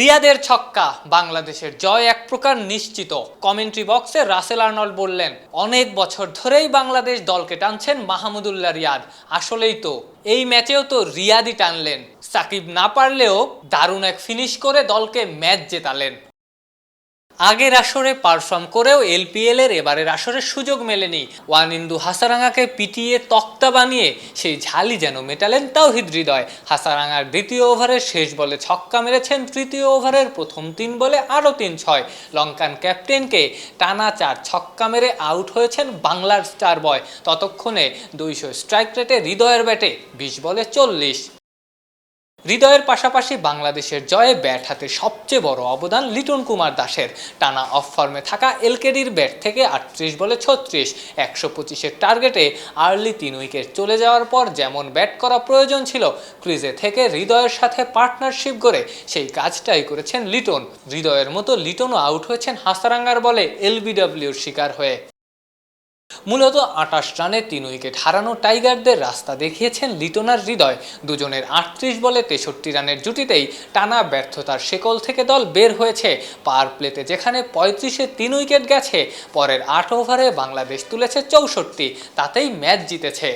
রিয়াদের ছক্কা, বাংলাদেশের জয় এক প্রকার নিশ্চিত। কমেন্ট্রি বক্সে রাসেল আর্নল্ড বললেন, অনেক বছর ধরেই বাংলাদেশ দলকে টানছেন মাহমুদুল্লাহ রিয়াদ। আসলেই তো, এই ম্যাচেও তো রিয়াদই টানলেন। সাকিব না পারলেও দারুণ এক ফিনিশ করে দলকে ম্যাচ জেতালেন। আগের আসরে পারফর্ম করেও এলপিএল এর, এবারের আসরে সুযোগ মেলেনি। ওয়ানিন্দু হাসারাঙ্গাকে পিটিয়ে তক্তা বানিয়ে সেই ঝালি যেন মেটালেন তাওহিদ হৃদয়। হাসারাঙ্গার দ্বিতীয় ওভারের শেষ বলে ছক্কা মেরেছেন তৃতীয় ওভারের প্রথম তিন বলে আরও তিন ছয়। লঙ্কান ক্যাপ্টেনকে টানা চার ছক্কা মেরে আউট হয়েছেন বাংলার স্টার বয়। ততক্ষণে দুইশো স্ট্রাইক রেটে হৃদয়ের ব্যাটে বিশ বলে চল্লিশ। হৃদয়ের পাশাপাশি বাংলাদেশের জয়ে ব্যাট হাতে সবচেয়ে বড় অবদান লিটন কুমার দাসের। টানা অফ ফর্মে থাকা এলকেডির ব্যাট থেকে আটত্রিশ বলে ছত্রিশ, একশো পঁচিশের টার্গেটে আর্লি তিন উইকেট চলে যাওয়ার পর যেমন ব্যাট করা প্রয়োজন ছিল, ক্রিজে থেকে হৃদয়ের সাথে পার্টনারশিপ করে সেই কাজটাই করেছেন লিটন। হৃদয়ের মতো লিটনও আউট হয়েছেন হাসারাঙ্গার বলে এলবিডব্লিউর শিকার হয়ে। মূলত আটাশ রানে তিন উইকেট হারানো টাইগারদের রাস্তা দেখিয়েছেন লিটনার হৃদয়। দুজনের আটত্রিশ বলে তেষট্টি রানের জুটিতেই টানা ব্যর্থতার শেকল থেকে দল বের হয়েছে। পার প্লেতে যেখানে পঁয়ত্রিশে তিন উইকেট গেছে, পরের আট ওভারে বাংলাদেশ তুলেছে চৌষট্টি, তাতেই ম্যাচ জিতেছে।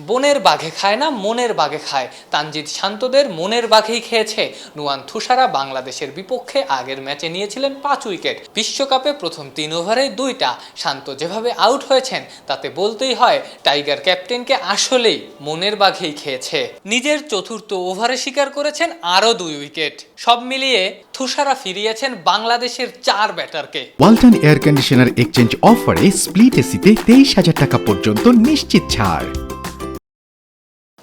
বনের বাঘে খায় না, মনের বাঘে খায়। তানজিদ শান্তদের মনের বাঘেই খেয়েছে। নুয়ান থুসারা বাংলাদেশের বিপক্ষে আগের ম্যাচে নিয়েছিলেন পাঁচ উইকেট। বিশ্বকাপে প্রথম তিন ওভারে দুইটা। শান্ত যেভাবে আউট হয়েছেন, তাতে বলতেই হয়, টাইগার ক্যাপ্টেনকে আসলেই মনের বাঘেই খেয়েছে। নিজের চতুর্থ ওভারে শিকার করেছেন আরও দুই উইকেট। সব মিলিয়ে থুসারা ফিরিয়েছেন বাংলাদেশের চার ব্যাটারকে। ওয়ালটন এয়ার কন্ডিশনার এক্সচেঞ্জ অফারে স্প্লিট এসিতে তেইশ হাজার টাকা পর্যন্ত নিশ্চিত ছাড়।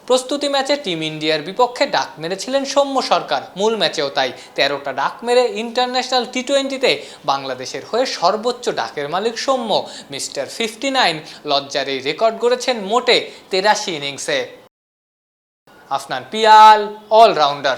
প্রস্তুতি ম্যাচে টিম ইন্ডিয়ার বিপক্ষে ডাক মেরেছিলেন সৌম্য সরকার। মূল ম্যাচেও তাই তেরোটা ডাক মেরে ইন্টারন্যাশনাল টি টোয়েন্টিতে বাংলাদেশের হয়ে সর্বোচ্চ ডাকের মালিক সৌম্য, মিস্টার ফিফটি নাইন লজ্জার এই রেকর্ড গড়েছেন মোটে তেরাশি ইনিংসে। আফনান পিয়াল অলরাউন্ডার